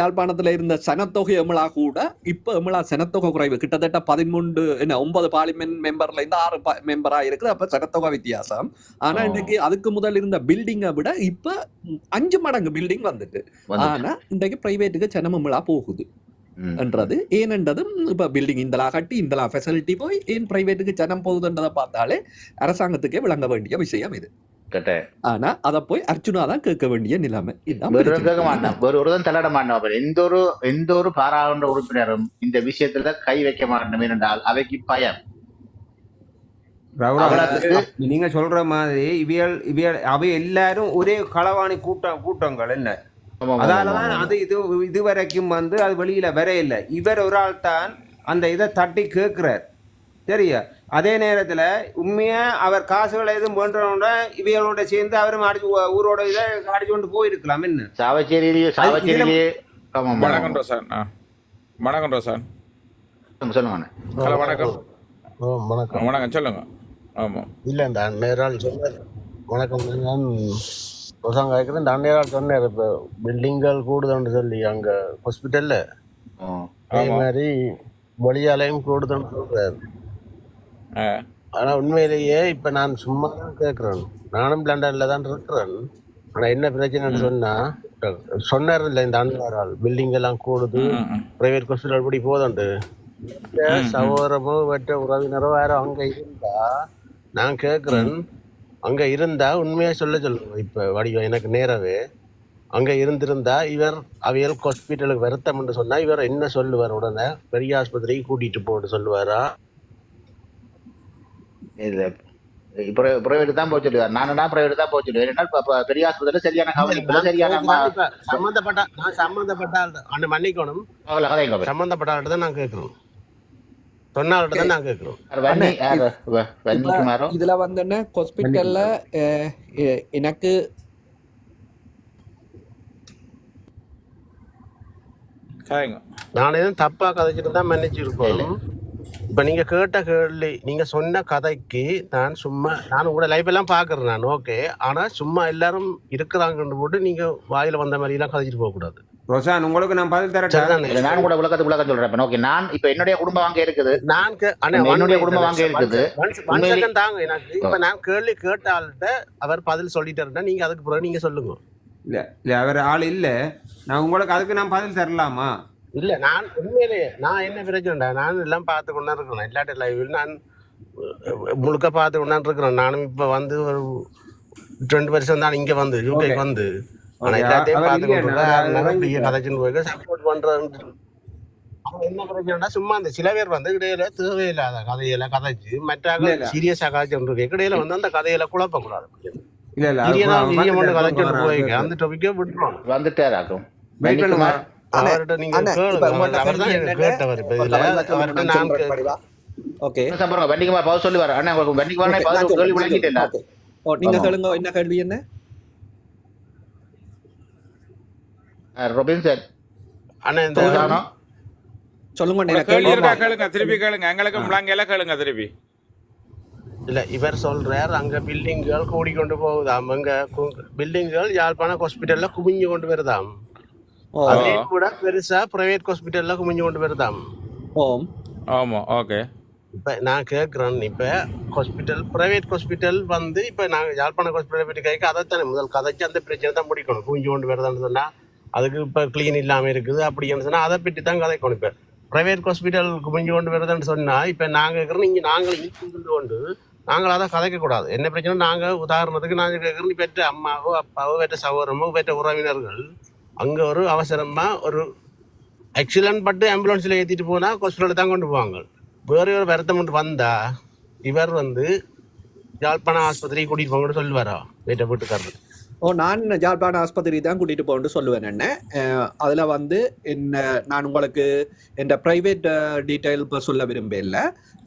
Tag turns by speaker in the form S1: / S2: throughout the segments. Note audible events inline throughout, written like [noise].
S1: யாழ்ப்பாணத்துல இருந்த சனத்தொகை எமிழா கூட இப்ப எமிழா சனத்தொகை குறைவு. கிட்டத்தட்ட பதிமூன்று என்ன ஒன்பது பார்லிமெண்ட் மெம்பர்ல இருந்து ஆறு மெம்பரா இருக்குது அப்ப சனத்தொகை வித்தியாசம். ஆனா
S2: ஓ.
S1: இன்னைக்கு அதுக்கு முதல் இருந்த பில்டிங்கை விட இப்ப அஞ்சு மடங்கு பில்டிங் வந்துட்டு.
S2: வந்து
S1: ஆனா இன்றைக்கு பிரைவேட்டுக்கு சனம் எமிழா போகுது. என்றது. ஏனென்றதும் இப்ப பில்டிங் இந்தலா கட்டி இந்தலா ஃபெசிலிட்டி போய் ஏன் பிரைவேட்டுக்கு ஜனம் போகுதுன்றதை பார்த்தாலே அரசாங்கத்துக்கே விளங்க வேண்டிய விஷயம் இது. ஆனா அத போய் அர்ச்சுனா தான் கேட்க வேண்டிய நிலைமை.
S2: கேட்க மாட்டான் வேறு ஒருவன் தலையிட மாட்டான். எந்த ஒரு எந்த ஒரு பாராளுமன்ற உறுப்பினரும் இந்த விஷயத்துல கை வைக்க மாட்டோம் என்றால் அவைக்கு பயம்.
S3: நீங்க சொல்ற மாதிரி இவியல் இவியல் அவை எல்லாரும் ஒரே களவாணி கூட்டம் கூட்டங்கள் என்ன?
S2: ஆமா.
S3: அது இது இதுவரைக்கும் வந்து அது வெளியில வர இல்லை இவர் ஒரு ஆள் தான் அந்த இதை தட்டி கேட்கிறார். சரியா? அதே நேரத்துல உண்மையா அவர் காசுகளை எதுவும் பண்றவங்க இவைகளோட சேர்ந்து அவரும் அடிச்சு ஊரோட இதை அடிச்சு கொண்டு போயிருக்கலாம். என்ன?
S2: சாவச்சேரியிலேயே சாவச்சேரியிலேயே
S4: வணக்கம். ரோசான் வணக்கம் ரோசான்
S2: சொல்லுங்க.
S4: ஹலோ வணக்கம்.
S5: ஓ வணக்கம்.
S4: வணக்கம் சொல்லுங்க. ஆமாம்
S5: இல்ல இந்த அந்நேரால் சொன்னார். வணக்கம் நான் பசங்க கேட்குறேன் இந்த அந்நேரால் சொன்னார் இப்போ பில்டிங்கள் கூடுதுன்னு சொல்லி அங்க ஹாஸ்பிட்டல்ல. அதே. மாதிரி வெளியாலையும் கூடுதுன்னு சொல்றாரு. ஆனா உண்மையிலேயே இப்ப நான் சும்மா தான் கேட்கிறேன் நானும் லண்டன்ல தான் இருக்கிறேன். ஆனா என்ன பிரச்சனைன்னு சொன்னா சொன்னார் இல்ல இந்த அந்நேரால் பில்டிங் எல்லாம் கூடுது. பிரைவேட் ஹாஸ்பிட்டல் படி போதுண்டு. சகோதரமோ வெற்ற உறவினரோ வேற அங்க இருந்தா நான் கேக்குறேன். அங்க இருந்தா உண்மையா சொல்ல சொல்லுங்க. இப்ப வடிவம் எனக்கு நேரவே. அங்க இருந்திருந்தா இவர் அவியல் ஹாஸ்பிட்டலுக்கு வருத்தம்னு சொன்னா இவர் என்ன சொல்லுவார் உடனே? பெரிய ஆஸ்பத்திரிக்கு கூட்டிட்டு போட்டு சொல்லுவாரா?
S2: இல்ல பிரைவேட் தான் போக சொல்லுவார். தான் பிரைவேட் தான் போக சொல்லுவேன்? பெரிய ஆஸ்பத்திரியில சரியான கவனிப்பு சரியான
S5: நான் சம்பந்தப்பட்ட நான் சம்பந்தப்பட்ட ஆள் அந்த மன்னிக்கணும். சம்பந்தப்பட்ட தான் நான் நான்
S2: வன்னிக்குமாரோ
S1: இதுல வந்து ஹாஸ்பிட்டல்ல எனக்கு
S5: நான் எதுவும் தப்பா கதைச்சிட்டு தான் மன்னிச்சிருக்கோம் இப்ப நீங்க கேட்ட கேள்வி நீங்க சொன்ன கதைக்கு நான் சும்மா நான் உங்களோட லைஃப் எல்லாம் பாக்குறேன் நான் ஓகே ஆனா சும்மா எல்லாரும் இருக்கிறாங்கன்னு போட்டு நீங்க வாயில வந்த மாதிரி எல்லாம் கதைச்சிட்டு போக கூடாது
S3: ரோசான் உங்களுக்கு நான் பதில்
S2: இல்ல, நான் கூட விளக்கத்துக்கு விளக்கம் சொல்றேன் இப்ப ஓகே நான் இப்ப என்னுடைய குடும்பம் அங்க இருக்குது.
S5: நான்
S2: என்னுடைய குடும்பம் அங்க இருக்குது.
S5: தாங்க எனக்கு இப்ப நான் கேள்வி கேட்ட ஆள்கிட்ட அவர் பதில் சொல்லிட்டாருன்னா நீங்க அதுக்கு பிறகு நீங்க சொல்லுங்க.
S3: இல்ல இல்ல அவர் ஆள் இல்ல. நான் உங்களுக்கு அதுக்கு நான் பதில் தரலாமா?
S5: இல்ல நான் உண்மையிலேயே நான் என்ன பிரச்சனைடா நான் எல்லாம் பார்த்து கொண்டா இருக்கிறேன் இல்லாட்டி லைவில் நான் முழுக்க பார்த்து கொண்டா இருக்கிறேன் நானும் இப்ப வந்து ஒரு ரெண்டு வருஷம் தான் இங்க வந்து யூகே
S3: Okay.
S5: வந்து. ஆனா எல்லாத்தையும் பார்த்து
S3: இருக்கேன்.
S5: கதைச்சுன்னு போய் சப்போர்ட் பண்றது அவங்க என்ன பிரச்சனைடா சும்மா அந்த சில பேர் வந்து இடையில தேவையில்லாத கதையில கதைச்சு மற்ற
S3: இல்ல, இல்ல.
S5: சீரியஸா கதைச்சுட்டு இருக்கு. இடையில வந்து அந்த கதையில குழப்ப கூடாது
S3: இல்ல. இல்ல
S5: கதைச்சுட்டு போய். அந்த டாபிக்கே விட்டுருவோம்
S3: Wait
S1: அண்ணே,
S5: அவர்கிட்ட நீங்க
S1: அண்ணே, சொல்லுங்க. ஓகே.
S2: அண்ணா உங்களுக்கு கேள்வி விளங்கிட்டேன்.
S1: ஓ, நீங்க என்ன கேள்வி என்ன?
S2: ரொபின்சன்
S5: ஆனா இந்த
S2: சொல்லுதானோ
S1: சொல்லுங்க
S4: கேள்வி இருக்கா கேளுங்க திருப்பி கேளுங்க. எங்களுக்கு முழங்கையில கேளுங்க திருப்பி.
S5: இல்ல இவர் சொல்றார் அங்க பில்டிங்கள் கூடிக்கொண்டு போகுதாம். அங்க பில்டிங்கள் யாழ்ப்பாணம் ஹாஸ்பிட்டல்ல குமிஞ்சு கொண்டு வருதாம்.
S1: ஓ.
S5: அதுலயும் கூட பெருசா பிரைவேட் ஹாஸ்பிட்டல்ல குமிஞ்சு கொண்டு வருதாம்
S1: ஓம்.
S4: ஆமா ஓகே
S5: இப்ப நான் கேக்குறேன் இப்ப ஹாஸ்பிட்டல் பிரைவேட் ஹாஸ்பிட்டல் வந்து இப்ப நாங்க யாழ்ப்பாணம் ஹாஸ்பிட்டல் பற்றி கேட்க அதைத்தானே முதல் கதைச்சு அந்த பிரச்சனை தான் முடிக்கணும். குமிஞ்சு கொண்டு வருதான்னு சொன்னா அதுக்கு இப்ப கிளீன் இல்லாம இருக்குது அப்படின்னு சொன்னா அதை பற்றி தான் கதைக்கணும் இப்ப. பிரைவேட் ஹாஸ்பிட்டல் குமிஞ்சு கொண்டு வருதுன்னு சொன்னா இப்ப நாங்க கேட்கறோம் இங்க நாங்கள் இருந்து கொண்டு நாங்கள் அதை கதைக்க கூடாது. என்ன பிரச்சனை? நாங்க உதாரணத்துக்கு நாங்க கேட்கறோம் பெற்ற அம்மாவோ அப்பாவோ பெற்ற சகோதரமோ பெற்ற உறவினர்கள் அங்க ஒரு அவசரமா ஒரு ஆக்சிடென்ட் பட்டு ஆம்புலன்ஸ்ல ஏத்திட்டு போனா ஹாஸ்பிட்டலுக்கு தான் கொண்டு போவாங்க. வேற ஒரு வருத்தம் கொண்டு வந்தா இவர் வந்து யாழ்ப்பாணம் ஆஸ்பத்திரிக்கு கூட்டிட்டு போங்கன்னு சொல்லுவாரா? வீட்டை வீட்டுக்காரர்.
S1: ஓ நான் ஜாழ்ப்பாண ஆஸ்பத்திரி தான் கூட்டிட்டு போகணும்னு சொல்லுவேன் என்ன. அதுல வந்து என்ன நான் உங்களுக்கு என் பிரைவேட் டீடைல் இப்ப சொல்ல விரும்பல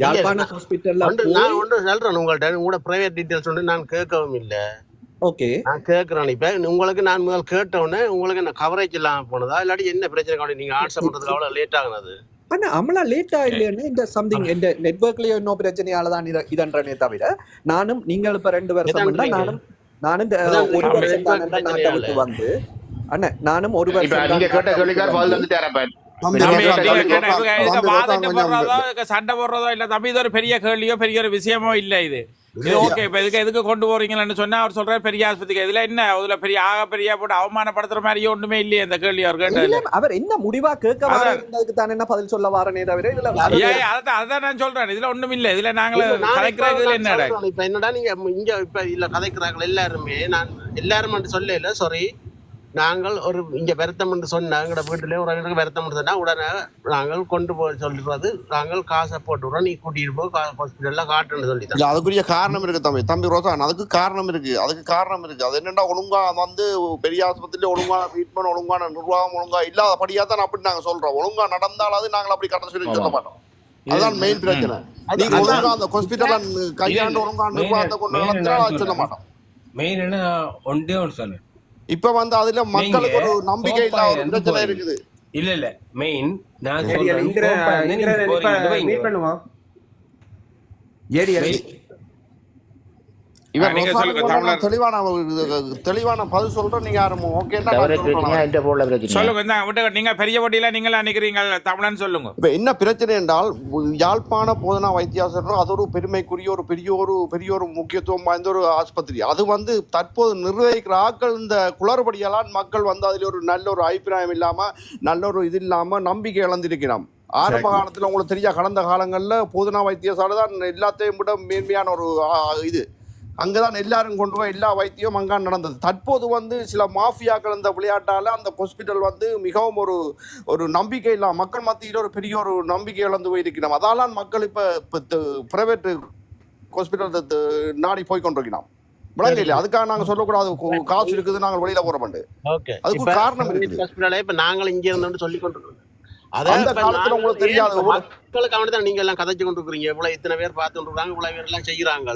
S1: யாழ்ப்பாண ஹாஸ்பிட்டல்ல
S5: ஒன்று நான் ஒன்று சொல்றேன் உங்கள்ட்ட. உங்களோட பிரைவேட் டீட்டெயில்ஸ் ஒன்று நான் கேட்கவும் இல்லை.
S1: ஓகே.
S5: நான் கேட்கறேன் இப்ப உங்களுக்கு நான் முதல் கேட்ட உடனே உங்களுக்கு என்ன கவரேஜ் இல்லாம போனதா? இல்லாட்டி என்ன பிரச்சனை கவலை? நீங்க ஆன்சர் பண்றதுக்கு அவ்வளவு லேட் ஆகுனது.
S1: ஆனா அமலா லேட்டா இல்லைன்னு இந்த சம்திங் இந்த நெட்வொர்க்லயோ இன்னும் பிரச்சனையால தான் இத- இதன்றனே தவிர நானும் நீங்கள் இப்ப ரெண்டு வருஷம்
S5: நீங்க?
S1: நானும் நானும் இந்த ஒரு வருஷம் நாட்டை. விட்டு வந்து அண்ணன் நானும் ஒரு வருஷம்
S2: நீங்க கேட்ட கேள்விக்கார் பதில் நீங்க
S4: நீங்க இதுக்கு சண்டை போடுறதோ இல்ல தம்பி இது ஒரு பெரிய கேள்வியோ பெரிய ஒரு விஷயமோ இல்ல இது. ஓகே இப்ப இதுக்கு எதுக்கு கொண்டு போறீங்கன்னு சொன்னா அவர் சொல்றாரு பெரிய ஆஸ்பத்திரிக்கு இதுல என்ன? அதுல பெரிய ஆக பெரிய போட்டு அவமானப்படுத்துற மாதிரியே ஒண்ணுமே இல்லையே இந்த கேள்வி அவர்
S1: இல்ல, அவர் என்ன முடிவா கேட்க. இருந்ததுக்கு தான் என்ன பதில் சொல்ல வாரனே தவிர இதுல
S4: அதான் அதான் நான் சொல்றேன். இதுல ஒண்ணும் இல்ல. இதுல நாங்கள
S5: இப்ப
S4: இதுல என்னடா.
S5: இப்ப என்னடா நீங்க இங்க இப்ப இல்ல கதைக்கிறார்கள் எல்லாருமே. நான் எல்லாரும் மட்டும் சொல்ல இல்ல சாரி நாங்கள் ஒரு இங்க வருத்தம் என்று சொன்னா எங்கட வீட்டிலே ஒரு எனக்கு வருத்தம் சொன்னா உடனே நாங்கள் கொண்டு போய் சொல்லிடுறது. நாங்கள் காசை போட்டு விடுறோம் நீ கூட்டிட்டு போ ஹாஸ்பிட்டல்ல காட்டுன்னு சொல்லி
S6: இல்ல அதுக்குரிய காரணம் இருக்கு தம்பி. தம்பி ரோசான் அதுக்கு காரணம் இருக்கு. அதுக்கு காரணம் இருக்கு. அது என்னடா ஒழுங்கா வந்து பெரிய ஆஸ்பத்திரியில ஒழுங்கான ட்ரீட்மெண்ட் ஒழுங்கான நிர்வாகம் ஒழுங்கா இல்லாதபடியா தான் அப்படி நாங்க சொல்றோம். ஒழுங்கா நடந்தாலாவது நாங்கள் அப்படி கட்ட சொல்லி சொல்ல மாட்டோம். அதுதான் மெயின் பிரச்சனை. நீங்க ஒழுங்கா அந்த ஹாஸ்பிட்டல கையாண்டு ஒழுங்கா நிர்வாகத்தை கொண்டு சொல்ல மாட்டோம்.
S7: மெயின் என்ன ஒன்றே ஒன்று சொல்லு
S6: இப்ப வந்து அதுல மக்களுக்கு ஒரு நம்பிக்கை இல்லாத ஒரு பிரச்சனை இருக்குது.
S7: இல்ல இல்ல. மெயின் நான் சொல்றேன்
S6: தெளிவான தெளிவான பதில் சொல்றேன் நீங்க
S2: பிரச்சனை
S4: சொல்லுங்க. இந்த விட்டு நீங்க பெரிய போட்டியில நீங்களா நிக்கிறீங்க தமிழன் சொல்லுங்க.
S6: இப்ப என்ன பிரச்சனை என்றால் யாழ்ப்பாண போதனா வைத்தியாசம் அது ஒரு பெருமைக்குரிய ஒரு பெரிய ஒரு பெரிய ஒரு முக்கியத்துவம் வாய்ந்த ஒரு ஆஸ்பத்திரி. அது வந்து தற்போது நிர்வகிக்கிற ஆட்கள் இந்த குளறுபடியெல்லாம் மக்கள் வந்து அதில் ஒரு நல்ல ஒரு அபிப்பிராயம் இல்லாம நல்ல ஒரு இது இல்லாம நம்பிக்கை இழந்திருக்கிறோம். ஆரம்ப காலத்துல உங்களுக்கு தெரியா கடந்த காலங்கள்ல போதனா வைத்தியசாலை தான் எல்லாத்தையும் விட மேன்மையான ஒரு ஆ, இது அங்கதான் எல்லாரும் கொண்டு போய் எல்லா வைத்தியம் அங்க நடந்தது. தற்போது வந்து சில மாஃபியாக்கள் இந்த விளையாட்டால அந்த ஹாஸ்பிட்டல் வந்து மிகவும் ஒரு ஒரு நம்பிக்கை இல்ல மக்கள் மத்தியில் ஒரு பெரிய ஒரு நம்பிக்கை இழந்து போயிருக்கிறோம். அதாலாம் மக்கள் இப்ப பிரைவேட் ஹாஸ்பிட்டல் நாடி போய் கொண்டிருக்கிறோம். விளங்க இல்லை அதுக்காக நாங்க சொல்லக்கூடாது. காசு இருக்குது நாங்கள் வெளியில போறோம்
S5: ஓகே.
S6: அதுக்கு காரணம் இருக்குது.
S5: இப்ப நாங்கள் இங்க இருந்து சொல்லி கொண்டிருக்கோம்.
S6: அந்த காலத்துல உங்களுக்கு தெரியாத
S5: மக்களுக்கு அவனதான் நீங்க எல்லாம் கதைச்சு கொண்டு இருக்கிறீங்க இவ்வளவு இத்தனை பேர் பார்த்துட்டு இருக்காங்க இவ்வளவு பேர் எல்லாம் செய்யறாங்க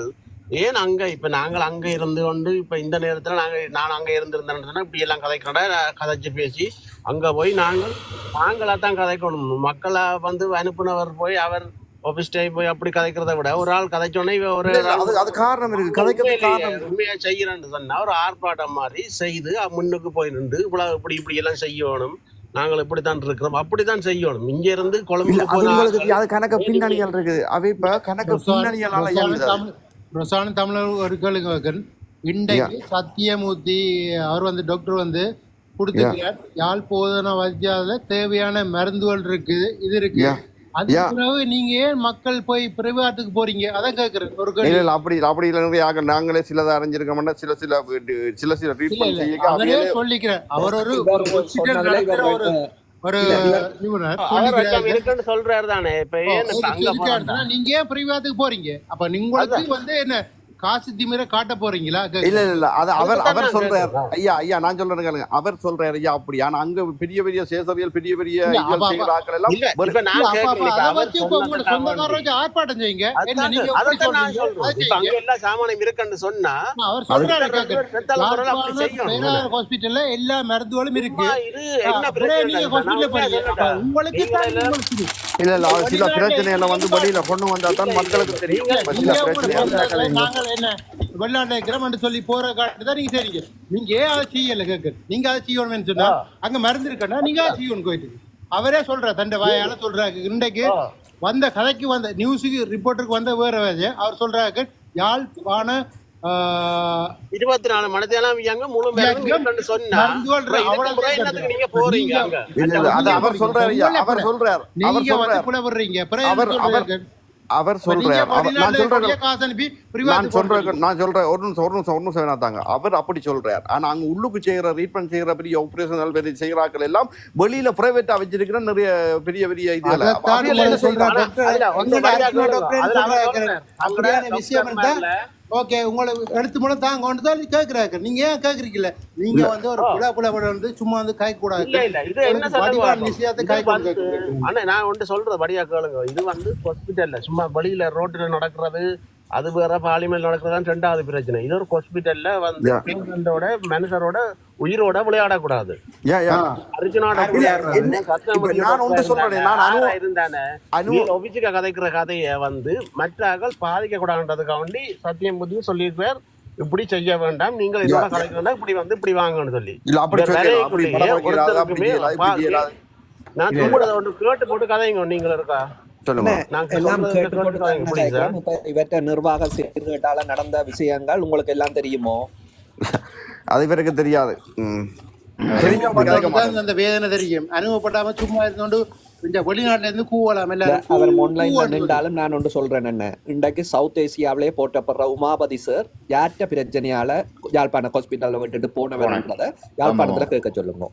S5: ஏன் அங்க இப்ப நாங்கள் அங்க இருந்து கொண்டு இப்ப இந்த நேரத்துல நாங்க நான் அங்க இருந்திருந்தேன்னு சொன்னா இப்படி எல்லாம் கதைக்கட கதைச்சு பேசி அங்க போய் நாங்கள் நாங்களா தான் கதைக்கணும். மக்களை வந்து அனுப்புனவர் போய் அவர் ஆபீஸ் டைம் போய் அப்படி கதைக்கிறத விட ஒரு ஆள் கதைச்சோன்னே இவ ஒரு
S6: அது அது காரணம் இருக்கு.
S5: உண்மையிலேயே
S6: காரணம் இருக்கு.
S5: உண்மையா செய்யறேன்னு சொன்னா ஒரு ஆர்ப்பாட்டம் மாதிரி செய்து முன்னுக்கு போய் நின்று இவ்வளவு இப்படி இப்படி எல்லாம் செய்யணும். நாங்கள் இப்படித்தான் இருக்கிறோம். அப்படித்தான் செய்யணும். இங்க இருந்து கொழம்புக்கு
S6: அது கணக்கு பின்னணிகள் இருக்குது. அவை இப்ப கணக்கு பின்னணிகளால.
S8: ரொசான தமிழர் ஒரு கேளுங்க வைக்கன் இன்றைக்கு சத்தியமூர்த்தி அவர் வந்து டாக்டர் வந்து கொடுத்துக்கிறார் யாழ் போதனா வைத்தியால தேவையான மருந்துகள் இருக்குது இது இருக்கு. அது. பிறகு நீங்க ஏன் மக்கள் போய் பிரிவாட்டுக்கு போறீங்க? அதான் கேக்குறேன் ஒரு
S6: இல்ல
S8: கேள்வி.
S6: இல்ல அப்படி இல்ல அப்படி இல்லை நாங்களே சிலதை அறிஞ்சிருக்கோம்னா சில சில சில சில ட்ரீட்மெண்ட்
S8: அவரே சொல்லிக்கிறேன் அவர் ஒரு ஒரு நிபுணர்
S5: இருக்குன்னு சொல்றாரு தானே. இப்ப
S8: நீங்க ஏன் பிரிவாத்துக்கு போறீங்க? அப்ப உங்களுக்கு வந்து என்ன காசு திமிர காட்ட போறீங்களா.
S6: இல்ல இல்ல அது அவர் அவர் சொல்றாரு. ஐயா ஐயா நான் சொல்றேன் கேளுங்க. அவர் சொல்றாரு ஐயா அப்படி ஆனா அங்க பெரிய பெரிய சேசவியல் பெரிய பெரிய
S8: ஆர்ப்பாட்டம் செய்யுங்க.
S5: சாமானியம் இருக்குன்னு சொன்னா
S8: அவர் சொல்றாரு ஹாஸ்பிட்டல்ல எல்லா மருந்துகளும் இருக்கு. அப்படியே? உங்களுக்கு
S6: இல்ல இல்ல சில பிரச்சனைகளை வந்து வெளியில கொண்டு வந்தா தான் மக்களுக்கு தெரியும். சில
S8: என்ன வெளிநாட்டுல இருக்கிறோம்னு சொல்லி போற காட்டு தான் நீங்க செய்றீங்க. நீங்க ஏன் அதை செய்யல கேக்குறேன் நீங்க அதை செய்யணும்னு சொன்னா அங்க மருந்து இருக்கா நீங்க அதை செய்யணும் போயிட்டு அவரே சொல்ற தண்டை வாயால சொல்றாரு. இன்றைக்கு வந்த கதைக்கு வந்த நியூஸுக்கு ரிப்போர்ட்டருக்கு வந்த வேற வேலை அவர் சொல்றாரு யாழ்ப்பாண
S5: இருபத்தி நாலு மணி நேரம் இயங்க முழு என்னத்துக்கு நீங்க போறீங்க
S6: அது அவர் சொல்றாரு ஐயா அவர் சொல்றாரு அவர்
S8: நீங்க வந்து
S6: சொல்றாரு.
S8: புலவர்றீங்க பிறகு
S6: அவர்
S8: சொல்றாரு.
S6: நான் சொல்றேன். நான் சொல்றேன். நான் சொல்றேன். ஒரு நிமிஷம் ஒரு நிமிஷம் ஒரு நிமிஷம் வேணாத்தாங்க அவர் அப்படி சொல்றார். ஆனா அங்க உள்ளுக்கு செய்யற ட்ரீட்மெண்ட் செய்யற பெரிய ஆபரேஷன் பெரிய செய்யறாக்கள் எல்லாம் வெளியில பிரைவேட்டா வச்சிருக்கிற நிறைய பெரிய பெரிய இதுல
S8: ஓகே உங்களை எடுத்து மூலம் தாங்க கொண்டு தான் கேக்குறாரு நீங்க ஏன் கேக்குறீங்கல்ல? நீங்க வந்து ஒரு புல புல புல வந்து சும்மா வந்து காய்க்க கூடாது
S5: இல்ல இல்ல. இது என்ன இது
S8: காய்க்க.
S5: ஆனா நான் ஒன்று சொல்றது படியா கேளுங்க. இது வந்து ஹாஸ்பிட்டல்ல சும்மா வெளியில ரோட்ல நடக்கிறது அது வேற பாலிமர் நடக்கிறதா ரெண்டாவது பிரச்சனை. இது ஒரு ஹாஸ்பிட்டல்ல வந்து. பேஷண்டோட மனுஷரோட உயிரோட விளையாடக்கூடாது. ஒபிச்சுக்க கதைக்கிற கதையை வந்து மற்ற ஆக்கள் பாதிக்க கூடாதுன்றதுக்காக வேண்டி சத்தியமூர்த்தி சொல்லியிருப்பார் இப்படி செய்ய வேண்டாம். நீங்கள் இதோட கலைக்க வேண்டாம் இப்படி வந்து இப்படி வாங்கன்னு சொல்லி. ஒருத்தருக்குமே. நான் ஒன்று கேட்டு போட்டு கதைங்க நீங்கள் இருக்கா?
S1: எல்லாம்
S5: சொல்றதை
S1: கேட்டு
S5: கேட்டு கதைங்க
S1: போட்டு
S5: please.
S1: தான் இப்ப இவற்ற நிர்வாக சீர்கேட்டால நடந்த விஷயங்கள் உங்களுக்கு எல்லாம் தெரியுமோ?
S6: அது இவருக்கு தெரியாது.
S8: அந்த வேதனை தெரியும். அனுபவப்படாம சும்மா இருந்தோண்டு இந்த வெளிநாட்டுல இருந்து கூவலாம் எல்லாரும்
S1: அவர் நின்றாலும் நான் ஒன்று சொல்றேன் என்ன இன்றைக்கு சவுத் ஏசியாவிலே போட்டப்படுற உமாபதி சார் யார்கிட்ட பிரச்சனையால யாழ்ப்பாண ஹாஸ்பிட்டல்ல விட்டுட்டு போனவர்ன்றத யாழ்ப்பாணத்துல கேட்க சொல்லுங்க.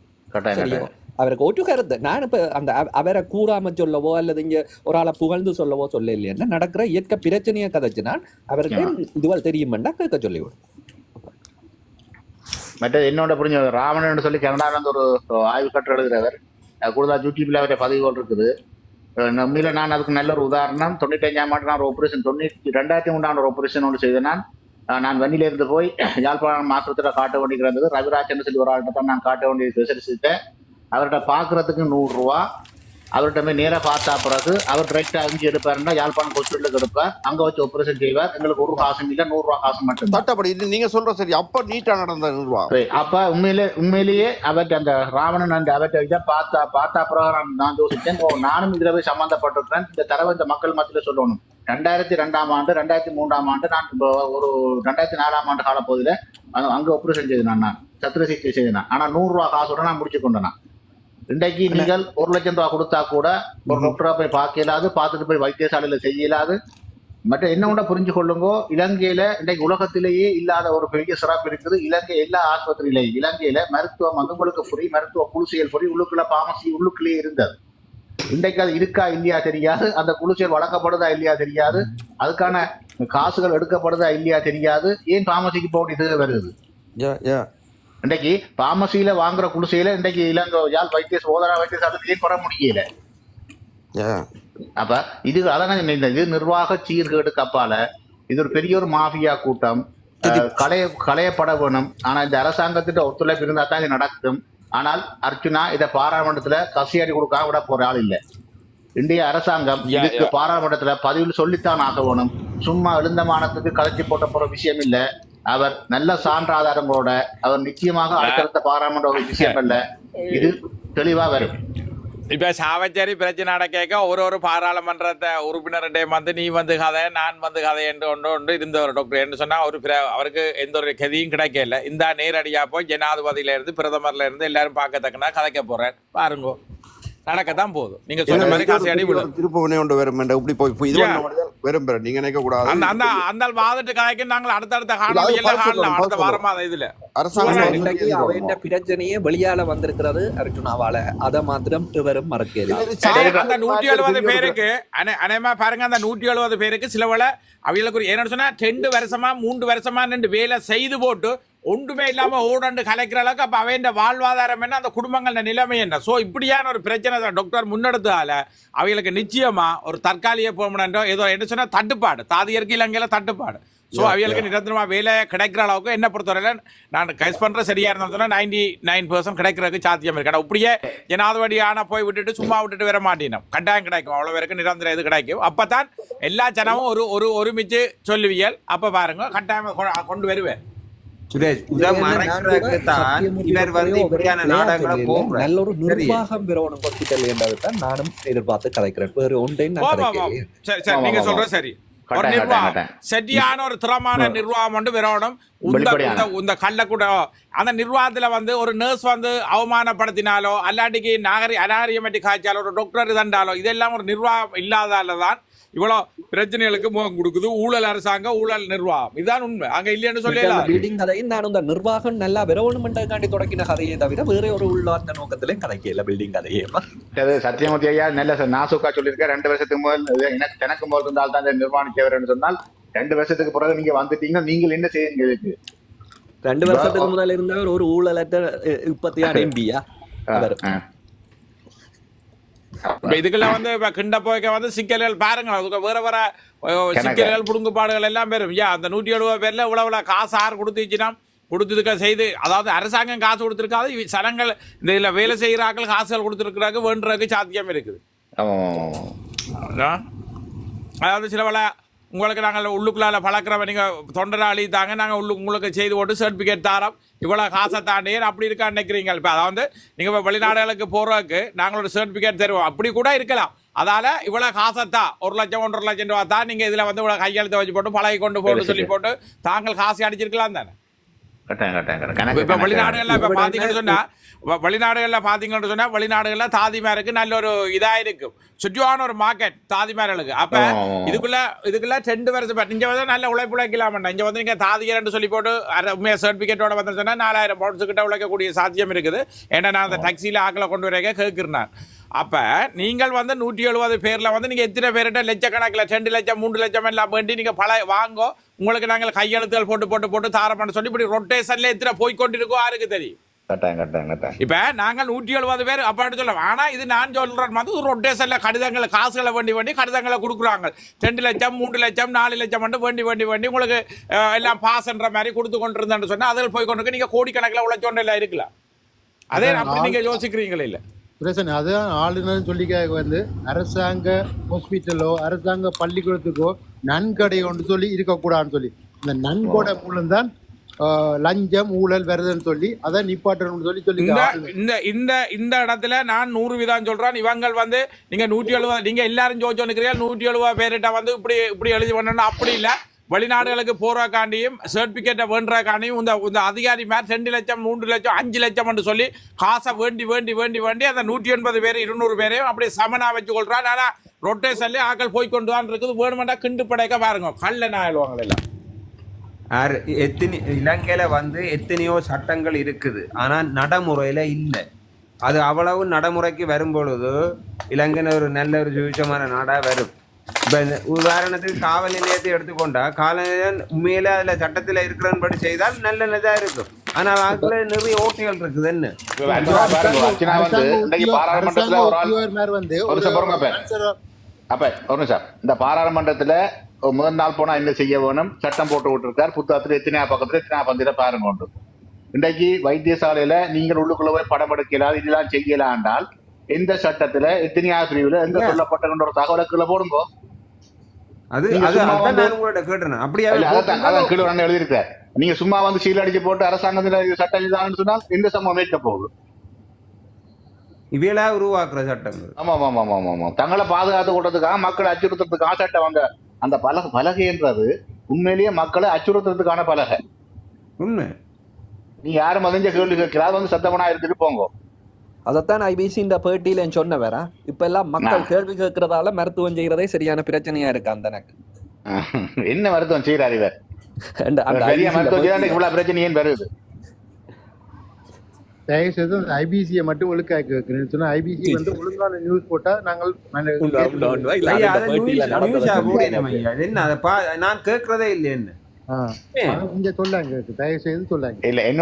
S1: அவருக்கு ஒட்டு கருத்து. நான் இப்ப அந்த அவ- அவரை கூறாம சொல்லவோ அல்லது இங்க ஒரு ஆளை புகழ்ந்து சொல்லவோ சொல்ல இல்லையா நடக்கிற? இயற்கை பிரச்சனையை கதைச்சு நான் அவருக்கு இதுவள் தெரியுமெண்டா கேட்க சொல்லிவிடும்.
S2: மற்றது என்னோட புரிஞ்ச ராவணன் சொல்லி கனடால இருந்து ஒரு ஆய்வு கட்டுரை எழுதுறவர். அது கூடுதலா யூடியூப்ல அவருடைய பதிவுகள் இருக்குது. நம்மில நான் அதுக்கு நல்ல ஒரு உதாரணம். தொண்ணூத்தஞ்சாம் ஆண்டு நான் ஒரு ஆபரேஷன் தொண்ணூத்தி ரெண்டாயிரத்தி மூணாம் ஒரு ஆபரேஷன் ஒன்று செய்தேன். நான் நான் வண்டியில இருந்து போய் யாழ்ப்பாணம் மாத்திரத்தில் காட்ட வேண்டியது இருந்தது ரவிராஜன் சொல்லி ஒரு ஆள்கிட்ட தான் நான் காட்ட வேண்டியது விசாரிச்சுட்டேன் அவர்கிட்ட பார்க்கறதுக்கு நூறு ரூபா அவர்கிட்ட போய் நேரா பார்த்தா பிறகு அவர் டிரெக்டா அங்கே எடுப்பாருன்னா யாழ்ப்பாணம் ஹாஸ்பிட்டலுக்கு எடுப்பார் அங்க வச்சு ஆபரேஷன் செய்வார். எங்களுக்கு ஒரு காசும் இல்லை நூறு ரூபா காசு மட்டும்
S6: சட்டப்படி இது நீங்க சொல்ற சரி அப்ப நீட்டா நடந்த
S2: சரி, அப்ப உண்மையிலே உண்மையிலேயே அவர்கிட்ட அந்த ராவணன் அந்த அவர்கிட்ட இதை பார்த்தா பார்த்தா பிரகாரம் நான் யோசிச்சேன். ஓ நானும் இதுல போய் சம்பந்தப்பட்டிருக்கிறேன். இந்த தரவை இந்த மக்கள் மத்தியில சொல்லணும். ரெண்டாயிரத்தி ரெண்டாம் ஆண்டு ரெண்டாயிரத்தி மூன்றாம் ஆண்டு நான் ஒரு ரெண்டாயிரத்தி நாலாம் ஆண்டு காலப்பகுதியில அங்க- ஆபரேஷன் செய்தேன் நான். சத்திர சிகிச்சை செய்தேன் ஆனா நூறு ரூபா காசோட நான் முடிச்சு கொண்டேன். இன்றைக்கு நீங்கள் ஒரு லட்சம் ரூபா கொடுத்தா கூட ஒரு டாக்டரா போய் பார்க்க இயலாது பார்த்துட்டு போய் வைத்தியசாலையில செய்ய இயலாது மற்ற என்ன ஒண்ணா புரிஞ்சு கொள்ளுங்கோ இலங்கையில இன்றைக்கு உலகத்திலேயே இல்லாத ஒரு பெரிய சிறப்பு இருக்குது. இலங்கை எல்லா ஆஸ்பத்திரியிலையும் இலங்கையில மருத்துவம் வந்து உங்களுக்கு ஃப்ரீ மருத்துவ குளிசியல் ஃப்ரீ உள்ளுக்குள்ள பாமசி உள்ளுக்குள்ளேயே இருந்தது. இன்றைக்கு அது இருக்கா இல்லையா தெரியாது. அந்த குளிசியல் வழங்கப்படுதா இல்லையா தெரியாது. அதுக்கான காசுகள் எடுக்கப்படுதா இல்லையா தெரியாது. ஏன் பாமசிக்கு போக இது வருது. இன்றைக்கு பாமசியில வாங்குற குளிசையில இன்றைக்கு இலங்கை யாழ் வைத்திய சோதரா வைத்தியசாலையிலேயே பெற முடியல. அப்ப இது அதான் இந்த இது நிர்வாக சீர்கேடுக்கு அப்பால இது ஒரு பெரிய ஒரு மாஃபியா கூட்டம். களைய களையப்பட வேணும் ஆனா இந்த அரசாங்கத்திட்ட ஒத்துழைப்பு இருந்தா தான் இது நடக்கும். ஆனால் அர்ச்சுனா இதை பாராளுமன்றத்துல கசியடி கொடுக்காம விட போற ஆள் இல்ல. இந்திய அரசாங்கம் இதுக்கு. பாராளுமன்றத்துல பதிவில் சொல்லித்தான் ஆக வேணும் சும்மா எழுந்தமானத்துக்கு கலைச்சி போட்ட போற விஷயம் இல்ல. அவர் நல்ல சான்ற ஆதாரங்களோட அவர் நிச்சயமாக அடுத்தடுத்த பாராளுமன்ற அல்ல. இது தெளிவா வரும்.
S4: இப்ப சாவச்சேரி பிரச்சனை நடக்க ஒரு ஒரு பாராளுமன்றத்தை உறுப்பினர்கிட்ட வந்து நீ வந்து கதை நான் வந்து கதை என்று ஒன்று ஒன்று இருந்த ஒரு டாக்டர் என்று சொன்னா ஒரு அவருக்கு எந்த ஒரு கதியும் கிடைக்கல. இந்த நேரடியா போய் ஜனாதிபதியில இருந்து பிரதமர்ல இருந்து எல்லாரும் பார்க்கத்தக்கனா கதைக்க போறேன் பாருங்க. நடக்கத்தான் போகுது. நீங்க சொன்ன மாதிரி காசு அடி விழும்
S6: திருப்ப உடனே கொண்டு வரும் என்ற இப்படி போய் இது வெறும் பெற நீங்க நினைக்க கூடாது.
S4: அந்த அந்த அந்த வாதட்டு கதைக்கு நாங்கள் அடுத்தடுத்த
S6: பார்த்து
S4: காணலாம்.
S6: சொல்றோம்,
S4: அடுத்த வாரமா இதுல.
S6: அரசாங்கம்.
S1: பிரச்சனையே வெளியால வந்திருக்கிறது அர்ஜுனாவால அதை மாத்திரம் இவரும்
S6: சாதாரண
S4: அந்த நூற்றி எழுபது பேருக்கு அனே- அநேகமா பாருங்க அந்த நூற்றி எழுபது பேருக்கு சில வேளை அவங்களுக்கு ஒரு என்ன சொன்னா ரெண்டு வருஷமா மூன்று வருஷமா ரெண்டு வேலை செய்து போட்டு ஒன்றுமே இல்லாம ஓடண்டு கலைக்கிற அளவுக்கு அப்ப அவன் வாழ்வாதாரம் என்ன அந்த குடும்பங்கள நிலைமை என்ன? சோ இப்படியான ஒரு பிரச்சனை தான் டாக்டர் முன்னெடுத்தால அவங்களுக்கு நிச்சயமா ஒரு தற்காலிக பெர்மனண்டோ ஏதோ என்ன சொன்னா தட்டுப்பாடு. தாதியருக்கு இலங்கையில தட்டுப்பாடு. சோ அவங்களுக்கு நிரந்தரமா வேலை கிடைக்கிற அளவுக்கு என்ன பொறுத்தவரையில நான் கைஸ் பண்ற சரியா இருந்தாலும் சொன்னா நைன்டி நைன் பர்சன்ட் கிடைக்கிறதுக்கு சாத்தியம் இருக்கு. ஆனா இப்படியே ஜனாதிபதி ஆனா போய் விட்டுட்டு சும்மா விட்டுட்டு வர மாட்டேனும். கட்டாயம் கிடைக்கும். அவ்வளவு பேருக்கு நிரந்தர இது கிடைக்கும். அப்பதான் எல்லா ஜனமும் ஒரு ஒரு ஒருமிச்சு சொல்லுவியல். அப்ப பாருங்க கட்டாயம் கொ- கொண்டு வருவேன்.
S1: நல்ல ஒரு? நிர்வாகம் பெறவனும் ஹாஸ்பிட்டல் என்றதை தான் நானும் எதிர்பார்த்து கதைக்கிறேன். வேறு ஒன்றையும் நான்
S4: நீங்க சொல்ற. சரி. ஒரு நிர்வாகம். சரியான ஒரு திறமான நிர்வாகம் வந்து வரணும் இந்த கள்ளக்கூட அந்த நிர்வாகத்துல வந்து ஒரு நர்ஸ் வந்து அவமானப்படுத்தினாலோ அல்லாட்டிக்கு நாகரி அநாகரிகமட்டி காய்ச்சாலோ ஒரு டாக்டர் தண்டாலோ இதெல்லாம் ஒரு நிர்வாகம் இல்லாதால தான் இவ்வளவு பிரச்சனைகளுக்கு முகம் கொடுக்குது. ஊழல் அரசாங்கம் ஊழல் நிர்வாகம். இதுதான் உண்மை. அங்க இல்லைன்னு சொல்லலாம்
S1: பில்டிங் கதையும் நான் இந்த நிர்வாகம் நல்லா வரவணுமென்றதுக்காண்டி தொடக்கின கதையை தவிர வேற ஒரு உள்ளார்ந்த நோக்கத்திலையும் கதைக்கல பில்டிங் கதையே.
S2: சத்தியமூர்த்தி ஐயா நல்ல நாசுக்கா சொல்லியிருக்க ரெண்டு வருஷத்துக்கு முதல் எனக்கு எனக்கு முதல் இருந்தால் தான் இந்த நிர்வாணிக்கவர் சொன்னால் ரெண்டு வருஷத்துக்கு பிறகு நீங்க வந்துட்டீங்க நீங்கள் என்ன செய்யுங்க இதுக்கு?
S1: ரெண்டு வருஷத்துக்கு முதல்ல இருந்தவர் ஒரு ஊழலற்ற அஹ், இப்பத்தியான எம்பியா.
S4: இப்ப இதுக்குள்ள வந்து இப்ப கிண்ட போய்க்க வந்து சிக்கல்கள் பாருங்க அதுக்கு வேற வேற சிக்கல்கள் புடுங்குப்பாடுகள் எல்லாம் பெரும் ஐயா அந்த நூற்றி எழுபது பேர்ல இவ்வளவு காசு ஆறு கொடுத்துச்சுன்னா கொடுத்ததுக்க செய்து அதாவது அரசாங்கம் காசு கொடுத்துருக்காது சனங்கள் இந்த இதுல வேலை செய்கிறார்கள் காசுகள் கொடுத்துருக்குறாங்க வேண்டுறதுக்கு சாத்தியம் இருக்குது. அதாவது சில வேளை உங்களுக்கு நாங்கள் உள்ளுக்குள்ளால பழக்கிறவ நீங்கள் தொண்டராளி தாங்க நாங்கள் உள்ளு உங்களுக்கு செய்து போட்டு சர்டிஃபிகேட் தாரோம். இவ்வளோ காசை தாண்டி அப்படி இருக்கா நினைக்கிறீங்க. இப்போ அதாவது நீங்கள் இப்போ வெளிநாடுகளுக்கு போகிறதுக்கு நாங்கள் ஒரு சர்டிஃபிகேட் தருவோம். அப்படி கூட இருக்கலாம். அதால இவ்வளோ காசத்தா ஒரு லட்சம் ஒன்றரை லட்சம் ரூபா தான் நீங்கள் இதில் வந்து இவ்வளோ கையெழுத்து வச்சு போட்டு பழகி கொண்டு போட்டு சொல்லி போட்டு தாங்கள் காசு அடிச்சிருக்கலாம் தானே. இப்ப. வெளிநாடுகள்ல இப்ப பாத்தீங்கன்னு சொன்னா வ- வெளிநாடுகள்ல பாத்தீங்கன்னு சொன்னா வெளிநாடுகள்ல தாதிமாருக்கு நல்ல ஒரு இதா இருக்கும் சுற்றுவான ஒரு மார்க்கெட் தாதிமார்களுக்கு. அப்ப. இதுக்குள்ள இதுக்குள்ள ரெண்டு வருஷம் இங்க வந்து நல்ல உழைப்பு உழைக்கலாம் இங்க வந்து நீங்க தாதிகர்னு சொல்லி போட்டு அரை- உண்மையா சர்டிபிகேட்டோட வந்து சொன்னா நாலாயிரம் பவுன்ஸ் கிட்ட உழைக்கக்கூடிய சாத்தியம் இருக்குது. ஏன்னா நான் அந்த டாக்ஸில ஆக்களை கொண்டு வரேங்க கேட்கிறேன் அப்ப நீங்கள் வந்து நூற்றி எழுபது பேர்ல வந்து நீங்க எத்தனை பேர்கிட்ட லட்சக்கணக்கில் ரெண்டு லட்சம் மூன்று லட்சம் எல்லாம் வேண்டி நீங்க பல வாங்கோ. உங்களுக்கு நாங்கள் கையெழுத்துகள் போட்டு போட்டு போட்டு தாரப்பண்ண சொல்லி இப்படி ரொட்டேஷன்ல எத்தனை போய் கொண்டிருக்கோம் யாருக்கு தெரியும் இப்ப நாங்கள் நூற்றி எழுபது பேர் அப்பாட்டு சொல்ல ஆனா இது நான் சொல்றேன் வந்து ரொட்டேஷன்ல கடிதங்களை காசுகளை வேண்டி வேண்டி கடிதங்களை கொடுக்குறாங்க. ரெண்டு லட்சம் மூன்று லட்சம் நாலு லட்சம் மட்டும் வேண்டி வேண்டி வேண்டி உங்களுக்கு எல்லாம் பாஸ்ன்ற மாதிரி கொடுத்து கொண்டு இருந்தேன்னு சொன்னா அதில் போய் கொண்டு நீங்க கோடிக்கணக்கில் உழைச்சோன்னு எல்லாம் இருக்கலாம் அதே அப்படி நீங்க யோசிக்கிறீங்களே இல்ல?
S8: பிரச்சனை. அதுதான் ஆளுநர் சொல்லிக்க வந்து அரசாங்க ஹாஸ்பிட்டலோ அரசாங்க பள்ளிக்கூடத்துக்கோ நன்கடை ஒன்று சொல்லி இருக்கக்கூடாதுன்னு சொல்லி. இந்த நன்கொடை மூலம் தான் ஆஹ், லஞ்சம் ஊழல் வருதுன்னு சொல்லி அதை நிப்பாட்டணும்னு சொல்லி சொல்லி
S4: இந்த. இந்த இந்த இந்த இடத்துல நான் நூறு வீதம் சொல்றேன். இவங்கள் வந்து நீங்க நூற்றி எழுபது நீங்க எல்லாரும் நிற்கிறீங்க நூற்றி எழுபது பேர்கிட்ட வந்து இப்படி இப்படி எழுதி பண்ணணும் அப்படி இல்லை. வெளிநாடுகளுக்கு போகிறக்காண்டியும் சர்டிஃபிகேட்டை வேண்டுறக்காண்டியும் இந்த இந்த அதிகாரி மேலே ரெண்டு லட்சம் மூன்று லட்சம் அஞ்சு லட்சம் சொல்லி காசை வேண்டி வேண்டி வேண்டி வேண்டி அந்த நூற்றி எண்பது பேர் இருநூறு பேரையும் அப்படியே சமனா வச்சு கொள்றான் ஆனால் ரொட்டேஷன்ல ஆக்கள் போய் கொண்டு தான் இருக்குது. வேணுமெண்டா கிண்டு படைக்க பாருங்க. கல்ல நாயிடுவாங்க எல்லாம்
S3: ஆறு எத்தனை வந்து எத்தனையோ சட்டங்கள் இருக்குது. ஆனால் நடைமுறையில் இல்லை. அது அவ்வளவு நடைமுறைக்கு வரும் பொழுது இலங்கையில் ஒரு நல்ல ஒரு சுவிச்சமான நாடாக வரும். இப்ப இந்த உதாரணத்துக்கு காவல் நிலையத்தை எடுத்துக்கொண்டா காவல் நிலையம் உண்மையில அதுல சட்டத்துல இருக்கிறன்படி செய்தால் நல்ல நல்லதா இருக்கும். ஆனா அதுல நிறைய ஓட்டைகள் இருக்குது என்ன?
S2: அப்ப. ஒரு நிமிஷம். இந்த பாராளுமன்றத்துல ஒரு முதல் நாள் போனா என்ன செய்ய வேணும்? சட்டம் போட்டு விட்டுருக்கார். புத்தகத்துல எத்தனையா பக்கத்துல எத்தனையா பந்திர பாருங்க உண்டு இன்றைக்கு வைத்தியசாலையில நீங்கள் உள்ளுக்குள்ள போய் படம் எடுக்கலாம் இதெல்லாம் செய்யலாண்டால் எந்த சட்டத்துல எத்தனையா பிரிவுல எந்த சொல்லப்பட்ட ஒரு தகவலுக்குள்ள போடுங்க?
S3: அது அதான் நான் உங்கள்ட்ட கேட்டேன். அப்படியே
S2: அதான் கீழே வந்து எழுதியிருக்கார் நீங்க சும்மா வந்து சீல் அடிச்சு போட்டு அரசாங்கத்துல சட்டம் இதுதான்னு சொன்னால் எந்த சம்பவம் ஏற்க போகுது.
S3: இவையெல்லாம் உருவாக்குற சட்டங்கள்.
S2: ஆமா ஆமா ஆமா ஆமா ஆமா தங்களை பாதுகாத்து கொள்றதுக்காக மக்களை அச்சுறுத்துறதுக்காக சட்டம் வந்த அந்த பலகை பலகைன்றது உண்மையிலேயே மக்களை அச்சுறுத்துறதுக்கான பலகை.
S3: உண்மை.
S2: நீ யாரும் மதிஞ்ச கேள்வி கேட்கிறா வந்து சத்தமனா எடுத்துட்டு போங்க.
S1: அதைத்தான் ஐபிசி இந்த பேட்டியில சொன்ன வேற. இப்ப எல்லாம் மக்கள்
S2: நான்.
S1: கேள்வி கேட்கறதால மருத்துவம் செய்யறதே சரியான பிரச்சனையா இருக்கு அந்த எனக்கு [laughs]
S2: என்ன மருத்துவம் செய்யறாரு இவர்?
S1: அந்த அந்த
S2: பெரிய
S1: IBC ல
S2: மருத்துவம் செய்யறா
S1: பேட்டியில-
S2: இவ்வளவு பிரச்சனை ஏன் வருது
S8: தயவு செய்து ஐபிசியை மட்டும் வைக்கிறேன் சொன்னா ஐபிசி வந்து ஒழுங்கான நியூஸ் போட்டா நாங்கள்
S3: நான் கேட்கறதே இல்லை என்ன?
S8: இங்க சொல்லாங்க தயவு செய்து சொல்லாங்க.
S2: இல்ல